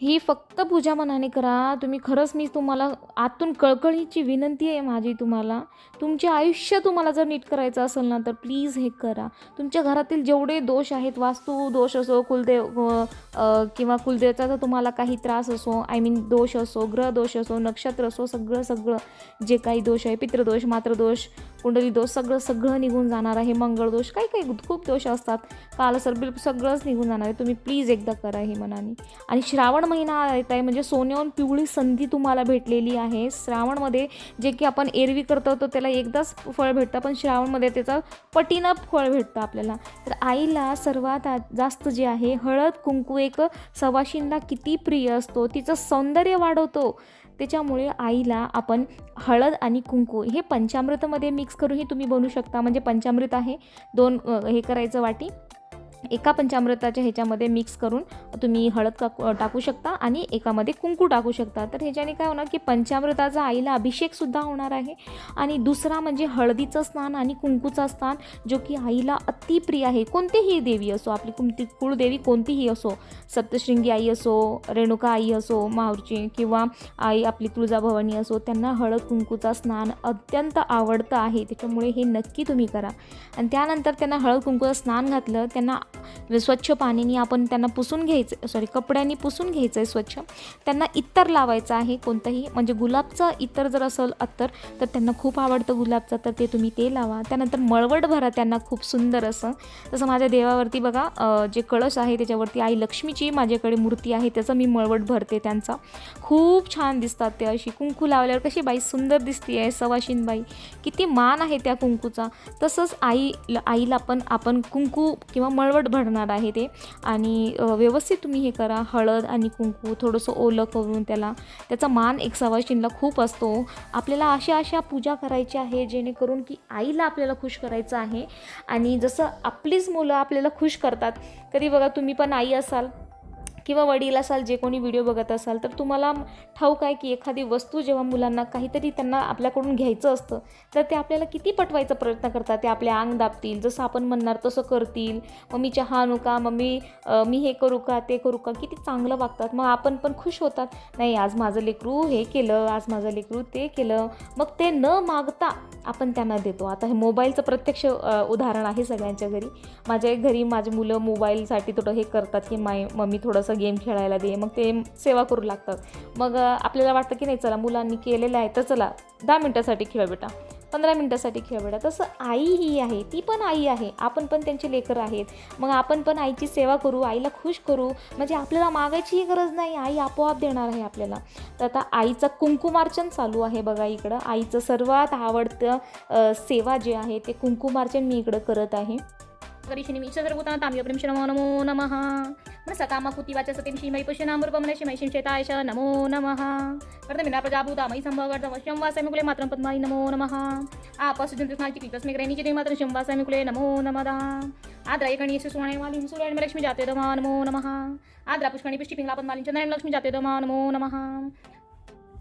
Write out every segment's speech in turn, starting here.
ही फक्त पूजा मनाने करा. तुम्ही खरंच मी तुम्हाला आतून कळकळीची विनंती आहे माझी तुम्हाला. तुमचे आयुष्य तुम्हाला जर नीट करायचं असेल ना तर प्लीज हे करा. तुमच्या घरातील जेवढे दोष आहेत वास्तू दोष असो कुलदेव किंवा कुलदेवचा जर तुम्हाला काही त्रास असो आय मीन दोष असो ग्रह दोष असो नक्षत्र असो सगळं सगळं जे काही दोष आहे पितृदोष मातृदोष कुंडली दोष सगळं सगळं निघून जाणार आहे मंगळदोष काही काही खूप दोष असतात. काल सर्बिल सगळंच निघून जाणार आहे. तुम्ही प्लीज एकदा करा हे मनाने. आणि श्रावण महिना येत आहे. म्हणजे सोन्याहून पिवळी संधी तुम्हाला भेटलेली आहे. श्रावणमध्ये जे की आपण एरवी करतो तर त्याला एकदाच फळ भेटतं. पण श्रावणमध्ये त्याचं पटीनं फळ भेटतं आपल्याला. तर आईला सर्वात जास्त जे आहे हळद कुंकू एक सवाशींना किती प्रिय असतो तिचं सौंदर्य वाढवतो. त्याच्यामुळे आईला आपण हळद आणि कुंकू हे पंचामृतमध्ये मिक्स करूनही तुम्ही बनवू शकता. म्हणजे पंचामृत आहे दोन हे करायचं वाटी. एका पंचामृताच्या ह्याच्यामध्ये मिक्स करून तुम्ही हळद टाकू टाकू शकता आणि एकामध्ये कुंकू टाकू शकता. तर ह्याच्याने काय होणार की पंचामृताचा आईला अभिषेकसुद्धा होणार आहे. आणि दुसरा म्हणजे हळदीचं स्नान आणि कुंकूचा स्नान जो की आईला अतिप्रिय आहे. कोणतीही देवी असो आपली कुमती कुळदेवी कोणतीही असो सप्तशृंगी आई असो रेणुका आई असो माऊरची किंवा आई आपली तुळजाभवानी असो त्यांना हळद कुंकूचा स्नान अत्यंत आवडतं आहे. त्याच्यामुळे हे नक्की तुम्ही करा. आणि त्यानंतर त्यांना हळद कुंकूचं स्नान घातलं त्यांना म्हणजे स्वच्छ पाण्याने आपण त्यांना पुसून घ्यायचं सॉरी कपड्यांनी पुसून घ्यायचं आहे स्वच्छ. त्यांना इतर लावायचं आहे कोणतंही म्हणजे गुलाबचं इतर जर असेल अत्तर तर त्यांना खूप आवडतं गुलाबचं तर ते तुम्ही ते लावा. त्यानंतर मळवट भरा त्यांना खूप सुंदर असं. तसं माझ्या देवावरती बघा जे कळश आहे त्याच्यावरती आई लक्ष्मीची माझ्याकडे मूर्ती आहे त्याचं मी मळवट भरते त्यांचा. खूप छान दिसतात ते अशी कुंकू लावल्यावर कशी बाई सुंदर दिसते आहे सवाशीन बाई. किती मान आहे त्या कुंकूचा. तसंच आई आईला पण आपण कुंकू किंवा मळवट भरणार आहे ते. आणि व्यवस्थित तुम्ही हे करा. हळद आणि कुंकू थोडंसं ओलं करून त्याला. त्याचा मान एक सवाशीनला खूप असतो. आपल्याला अशा अशा पूजा करायची आहे जेणेकरून की आईला आपल्याला खुश करायचं आहे. आणि जसं आपलीच मुलं आपल्याला खुश करतात कधी बघा तुम्ही पण आई असाल. किंवा वडील असाल जे कोणी व्हिडिओ बघत असाल तर तुम्हाला ठाऊक आहे की एखादी वस्तू जेव्हा मुलांना काहीतरी त्यांना आपल्याकडून घ्यायचं असतं तर ते आपल्याला किती पटवायचा प्रयत्न करतात? ते आपले अंग दाबतील जसं आपण म्हणणार तसं करतील. मम्मी चहा आणू का? मम्मी मी हे करू का? ते करू का? किती चांगलं वागतात. मग आपण पण खुश होतात. नाही आज माझं लेकरू हे केलं आज माझं लेकरू ते केलं. मग ते न मागता आपण त्यांना देतो. आता हे मोबाईलचं प्रत्यक्ष उदाहरण आहे सगळ्यांच्या घरी. माझ्या घरी माझी मुलं मोबाईलसाठी थोडं हे करतात की माय मम्मी थोडंसं गेम खेळायला दे मग ते सेवा करू लागतात. मग आपल्याला वाटतं की नाही चला मुलांनी केलेलं आहे तर चला दहा मिनटासाठी खेळ बेटा. पंधरा मिनटासाठी खेळ बेटा. तसं आई ही आहे ती पण आई आहे. आपण पण त्यांचे लेकरं आहेत. मग आपण पण आईची सेवा करू आईला खुश करू. म्हणजे आपल्याला मागायचीही गरज नाही आई आपोआप देणार आहे आपल्याला. तर आता आईचं कुंकुमार्चन चालू आहे बघा इकडं. आईचं सर्वात आवडतं सेवा जे आहे ते कुंकुमार्चन मी इकडं करत आहे. गरीशिनी ईश्वरभूता ताम्य प्रेम नमो नमो नमः। मन सकामा कुतिवाच सतीं शिमै पुष्यनामृपमन शिमै शिंचेतायश नमो नमः। वर्धमिना प्रजाभूता मयि संभवर्धवश्यं वासमिकुले मात्रं पद्माय नमो नमः। आपसुजन्त्रिस्नाचिति तस्मै ग्रहणीचिते मात्रं शं वासमिकुले नमो। नमदा आद्रा गणेश सुवर्णे वालिं सूर्याणि लक्ष्मी जाते दमा नमो नमः। आद्रा पुष्कणी पुष्टिपिङ्गला पद्मालिं चन्द्राणि लक्ष्मी जाते दमा नमो नमः।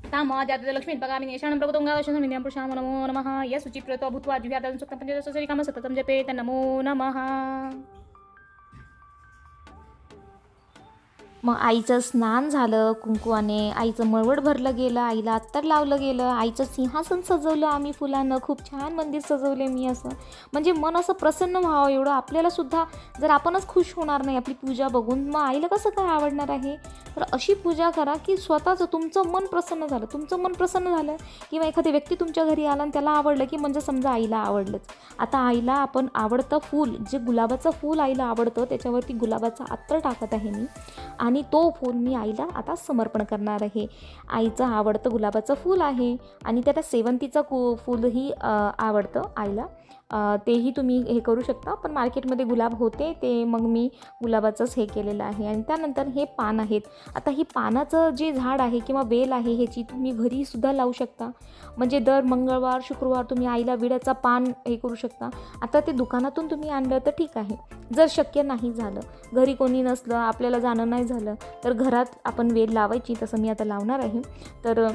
तामा जाते लक्ष्मी पगामिनी यशानं प्रभुतुङ्गावशमिन्यं पुरुषां नमो। नमः यशुचिप्रतो भूत्वा जिव्यादं सुक्तं पञ्चदशसरिकामं सततं जपेत नमो नमः। मग आईचं स्नान झालं कुंकुवाने आईचं मळवट भरलं गेलं आईला अत्तर लावलं गेलं आईचं सिंहासन सजवलं आम्ही फुलानं खूप छान मंदिर सजवले मी असं. म्हणजे मन असं प्रसन्न व्हावं एवढं आपल्यालासुद्धा जर आपणच खुश होणार नाही आपली पूजा बघून मग आईला कसं काय आवडणार आहे? तर अशी पूजा करा की स्वतःचं तुमचं मन प्रसन्न झालं. तुमचं मन प्रसन्न झालं किंवा एखादी व्यक्ती तुमच्या घरी आला आणि त्याला आवडलं की म्हणजे समजा आईला आवडलंच. आता आईला आपण आवडतं फूल जे गुलाबाचं फूल आईला आवडतं त्याच्यावरती गुलाबाचा अत्तर टाकत आहे मी आणि तो फूल मी आईला आता समर्पण करणार आहे. आईचं आवडतं गुलाबाचं फूल आहे आणि त्याला सेवंतीचं कु फूलही आवडतं आईला. तेही तुम्ही हे करू शकता. पण मार्केटमध्ये गुलाब होते ते मग मी गुलाबाचंच हे केलेलं आहे. आणि त्यानंतर हे पान आहेत. आता ही पानाचं जे झाड आहे किंवा वेल आहे ह्याची तुम्ही घरीसुद्धा लावू शकता. म्हणजे दर मंगळवार शुक्रवार तुम्ही आईला विड्याचा पान हे करू शकता. आता ते दुकानातून तुम्ही आणलं तर ठीक आहे. जर शक्य नाही झालं घरी कोणी नसलं आपल्याला जाणं नाही झालं तर घरात आपण वेल लावायची तसं मी आता लावणार आहे. तर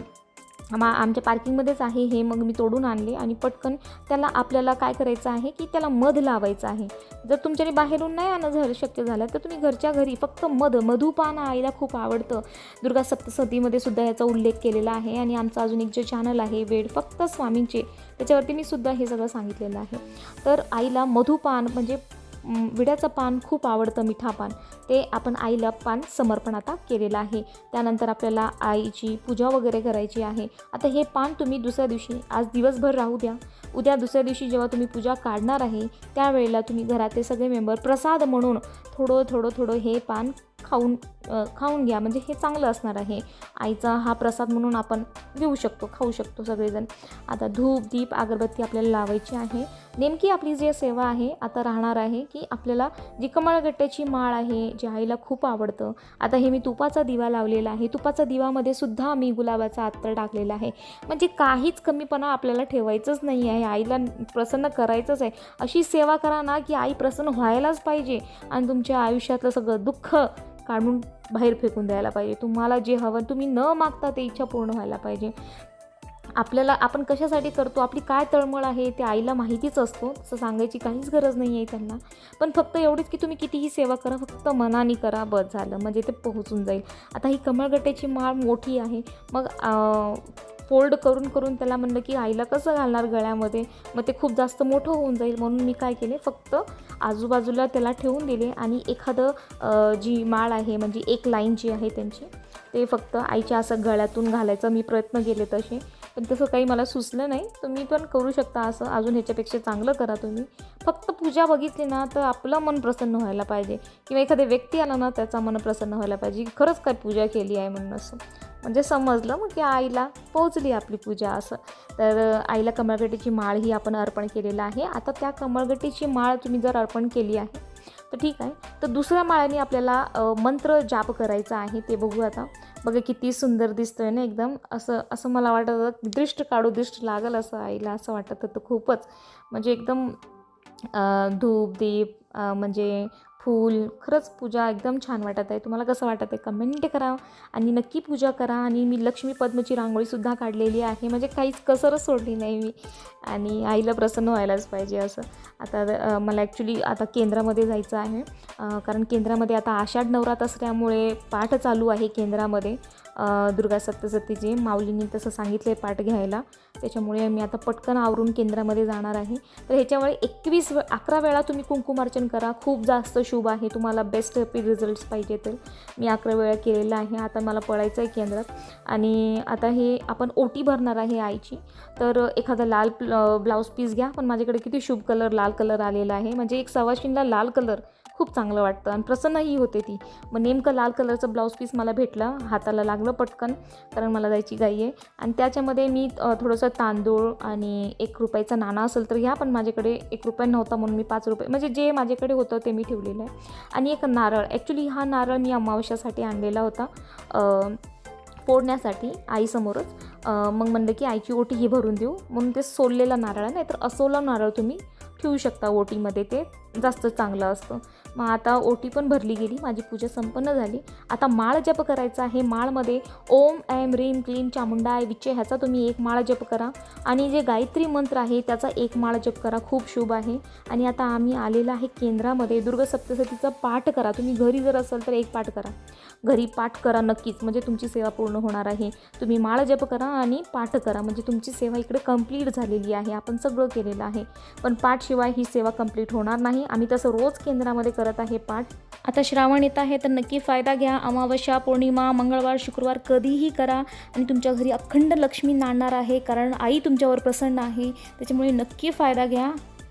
मा आमच्या पार्किंगमध्येच आहे हे मग मी तोडून आणले आणि पटकन त्याला आपल्याला काय करायचं आहे की त्याला मध लावायचं आहे. जर तुमच्याने बाहेरून नाही आणणं झालं शक्य झालं तर तुम्ही घरच्या घरी फक्त मध मधुपान आईला खूप आवडतं. दुर्गा सप्तसतीमध्ये सुद्धा याचा उल्लेख केलेला आहे आणि आमचं अजून एक जे चॅनल आहे वेड फक्त स्वामींचे त्याच्यावरती मी सुद्धा हे सगळं सांगितलेलं आहे. तर आईला मधुपान म्हणजे विड्याचं पान खूप आवडतं मिठा पान. ते आपण आईला पान समर्पण आता केलेलं आहे. त्यानंतर आपल्याला आईची पूजा वगैरे करायची आहे. आता हे पान तुम्ही दुसऱ्या दिवशी आज दिवसभर राहू द्या. उद्या दुसऱ्या दिवशी जेव्हा तुम्ही पूजा काढणार आहे त्यावेळेला तुम्ही घरातले सगळे मेंबर प्रसाद म्हणून थोडं थोडं थोडं हे पान खाऊन खाऊन घ्या. म्हणजे हे चांगलं असणार आहे. आईचा हा प्रसाद म्हणून आपण घेऊ शकतो खाऊ शकतो सगळेजण. आता धूप दीप अगरबत्ती आपल्याला लावायची आहे. नेमकी आपली जी सेवा आहे आता राहणार आहे की आपल्याला जी कमळगट्ट्याची माळ आहे जी आईला खूप आवडतं. आता हे मी तुपाचा दिवा लावलेला आहे. तुपाचा दिवामध्ये सुद्धा मी गुलाबाचा अत्तर टाकलेला आहे. म्हणजे काहीच कमीपणा आपल्याला ठेवायचंच नाही आहे. आईला प्रसन्न करायचंच आहे. अशी सेवा करा ना की आई प्रसन्न व्हायलाच पाहिजे. आणि तुमच्या आयुष्यातलं सगळं दुःख काढून बाहेर फेकून द्यायला पाहिजे. तुम्हाला जे हवं तुम्ही न मागता ते इच्छा पूर्ण व्हायला पाहिजे. आपल्याला आपण कशासाठी करतो आपली काय तळमळ आहे ते आईला माहितीच असतो. तसं सांगायची काहीच गरज नाही आहे त्यांना. पण फक्त एवढीच की तुम्ही कितीही सेवा करा फक्त मनाने करा बस झालं. म्हणजे ते पोहोचून जाईल. आता ही कमळगट्याची माळ मोठी आहे. मग फोल्ड करून करून त्याला म्हणलं की आईला कसं घालणार गळ्यामध्ये? मग ते खूप जास्त मोठं होऊन जाईल म्हणून मी काय केले? फक्त आजूबाजूला त्याला ठेवून दिले आणि एखादं जी माळ आहे म्हणजे एक लाईन जी आहे त्यांची ते फक्त आईच्या असं गळ्यातून घालायचा. मी प्रयत्न केले तसे. पण तसं काही मला सुचलं नाही. तुम्ही पण करू शकता असं. अजून ह्याच्यापेक्षा चांगलं करा तुम्ही. फक्त पूजा बघितली ना तर आपलं मन प्रसन्न व्हायला पाहिजे. किंवा एखाद्या व्यक्ती आला ना त्याचा मन प्रसन्न व्हायला पाहिजे की खरंच काय पूजा केली आहे म्हणून असं. म्हणजे समजलं मग की आईला पोहोचली आपली पूजा असं. तर आईला कमळगटीची माळ ही आपण अर्पण केलेलं आहे. आता त्या कमळगटीची माळ तुम्ही जर अर्पण केली आहे तर ठीक आहे. तर दुसऱ्या माळ्याने आपल्याला मंत्र जाप करायचा आहे ते बघू आता. बघा किती सुंदर दिसतोय ना एकदम. असं असं मला वाटत होतं दृष्ट काढू दृष्ट लागल असं आईला असं वाटत होतं खूपच. म्हणजे एकदम धूप दीप म्हणजे फूल खरंच पूजा एकदम छान वाटत आहे. तुम्हाला कसं वाटत आहे? कमेंट करा आणि नक्की पूजा करा. आणि मी लक्ष्मी पद्मची रांगोळीसुद्धा काढलेली आहे. म्हणजे काहीच कसरच सोडली नाही मी. आणि आईला प्रसन्न व्हायलाच पाहिजे असं. आता मला ॲक्च्युली आता केंद्रामध्ये जायचं आहे. कारण केंद्रामध्ये आता आषाढ नवरात असल्यामुळे पाठ चालू आहे केंद्रामध्ये. दुर्गा सप्तसतीची माऊलींनी तसं सांगितलं आहे पाठ घ्यायला. त्याच्यामुळे मी आता पटकन आवरून केंद्रामध्ये जाणार आहे. तर ह्याच्यामुळे एकवीस अकरा वेळा तुम्ही कुंकुमार्चन करा. खूप जास्त शुभ आहे. तुम्हाला बेस्ट हॅपी रिझल्ट्स पाहिजे तर. मी अकरा वेळा केलेलं आहे. आता मला पळायचं आहे केंद्रात. आणि आता हे आपण ओटी भरणार आहे आईची. तर एखादा लाल ब्लाऊज पीस घ्या. पण माझ्याकडे किती शुभ कलर लाल कलर आलेला आहे. म्हणजे एक सवाशिनला लाल कलर खूप चांगलं वाटतं आणि प्रसन्नही होते ती. मग नेमकं लाल कलरचं ब्लाऊज पीस मला भेटलं हाताला लागलं पटकन कारण मला जायची गाई आहे. आणि त्याच्यामध्ये मी थोडंसं तांदूळ आणि एक रुपयाचा नाणा असेल तर ह्या पण माझ्याकडे एक रुपया नव्हता म्हणून मी पाच रुपये म्हणजे जे माझ्याकडे होतं ते मी ठेवलेलं आहे. आणि एक नारळ ॲक्च्युली हा नारळ मी अमावश्यासाठी आणलेला होता फोडण्यासाठी आईसमोरच. मग म्हणलं की आईची ओटी ही भरून देऊ. म्हणून ते सोललेला नारळ आहे नाही तर असोला नारळ तुम्ही ठेवू शकता ओटीमध्ये ते जास्त चांगलं असतं. मग आता ओटी पण भरली गेली माझी पूजा संपन्न झाली. आता माळ जप करायचा आहे. माळमध्ये ओम ऐम रीम क्लीम चामुंडाय विचे ह्याचा तुम्ही एक माळ जप करा. आणि जे गायत्री मंत्र आहे त्याचा एक माळ जप करा. खूप शुभ आहे. आणि आता आम्ही आलेला आहे केंद्रामध्ये. दुर्ग सप्तशतीचा पाठ करा. तुम्ही घरी जर असाल तर एक पाठ करा. घरी पाठ करा नक्कीच. म्हणजे तुमची सेवा पूर्ण होणार आहे. तुम्ही माळ जप करा आणि पाठ करा. म्हणजे तुमची सेवा इकडे कंप्लीट झालेली आहे. आपण सगळं केलेलं आहे. पण पाठशिवाय ही सेवा कंप्लीट होणार नाही. आम्ही तसं रोज केंद्रामध्ये करत आहे पाठ. आता श्रावण येत आहे तर नक्की फायदा घ्या. अमावस्या पौर्णिमा मंगळवार शुक्रवार कधीही करा. आणि तुमच्या घरी अखंड लक्ष्मी नाणणार आहे कारण आई तुमच्यावर प्रसन्न आहे. त्याच्यामुळे नक्की फायदा घ्या.